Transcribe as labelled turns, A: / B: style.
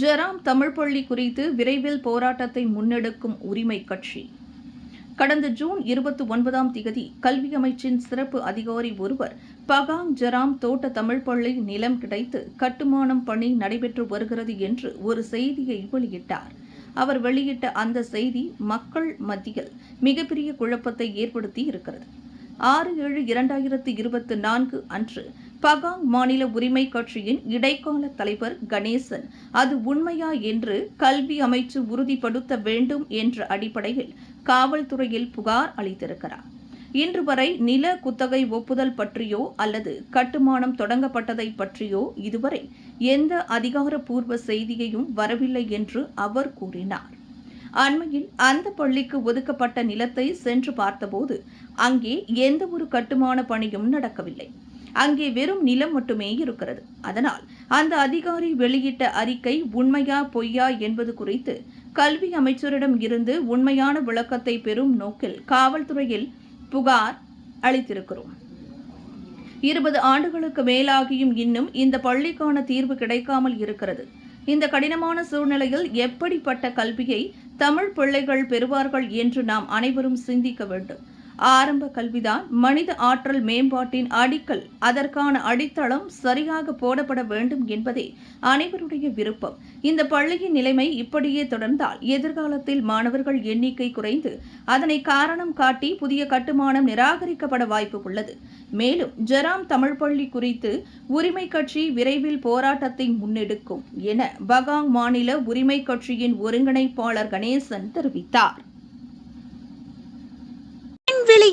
A: ஜெராம் தமிழ் பள்ளி குறித்து விரைவில் போராட்டத்தை முன்னெடுக்கும் உரிமை கட்சி. கடந்த ஜூன் இருபத்தி ஒன்பதாம் திகதி கல்வி அமைச்சின் சிறப்பு அதிகாரி ஒருவர் பகாங் ஜெராம் தோட்ட தமிழ் பள்ளி நிலம் கிடைத்து கட்டுமானம் பணி நடைபெற்று வருகிறது என்று ஒரு செய்தியை வெளியிட்டார். அவர் வெளியிட்ட அந்த செய்தி மக்கள் மத்தியில் மிகப்பெரிய குழப்பத்தை ஏற்படுத்தி இருக்கிறது. ஆறு ஏழு இரண்டாயிரத்தி இருபத்தி நான்கு அன்று பகாங் மாநில உரிமை கட்சியின் இடைக்கால தலைவர் கணேசன் அது உண்மையா என்று கல்வி அமைச்சு உறுதிப்படுத்த வேண்டும் என்ற அடிப்படையில் காவல்துறையில் புகார் அளித்திருக்கிறார். இன்று வரை நில குத்தகை ஒப்புதல் பற்றியோ அல்லது கட்டுமானம் தொடங்கப்பட்டதை பற்றியோ இதுவரை எந்த அதிகாரப்பூர்வ செய்தியையும் வரவில்லை என்று அவர் கூறினார். அண்மையில் அந்த பள்ளிக்கு ஒதுக்கப்பட்ட நிலத்தை சென்று பார்த்தபோது அங்கே எந்த ஒரு கட்டுமான பணியும் நடக்கவில்லை. அங்கே வெறும் நிலம் மட்டுமே இருக்கிறது. அதனால் அந்த அதிகாரி வெளியிட்ட அறிக்கை உண்மையா பொய்யா என்பது குறித்து கல்வி அமைச்சரிடம் இருந்து உண்மையான விளக்கத்தை பெறும் நோக்கில் காவல்துறையில் புகார் அளித்திருக்கிறோம். இருபது ஆண்டுகளுக்கு மேலாகியும் இன்னும் இந்த பள்ளிக்கான தீர்வு கிடைக்காமல் இருக்கிறது. இந்த கடினமான சூழ்நிலையில் எப்படிப்பட்ட கல்வியை தமிழ் பிள்ளைகள் பெறுவார்கள் என்று நாம் அனைவரும் சிந்திக்க வேண்டும். ஆரம்ப கல்விதான் மனித ஆற்றல் மேம்பாட்டின் அடிக்கல். அதற்கான அடித்தளம் சரியாக போடப்பட வேண்டும் என்பதே அனைவருடைய விருப்பம். இந்த பள்ளியின் நிலைமை இப்படியே தொடர்ந்தால் எதிர்காலத்தில் மாணவர்கள் எண்ணிக்கை குறைந்து அதனை காரணம் காட்டி புதிய கட்டுமானம் நிராகரிக்கப்பட வாய்ப்பு உள்ளது. மேலும் ஜெராம் தமிழ் பள்ளி குறித்து உரிமை கட்சி விரைவில் போராட்டத்தை முன்னெடுக்கும் என பகாங் மாநில உரிமை கட்சியின் ஒருங்கிணைப்பாளர் கணேசன் தெரிவித்தார்.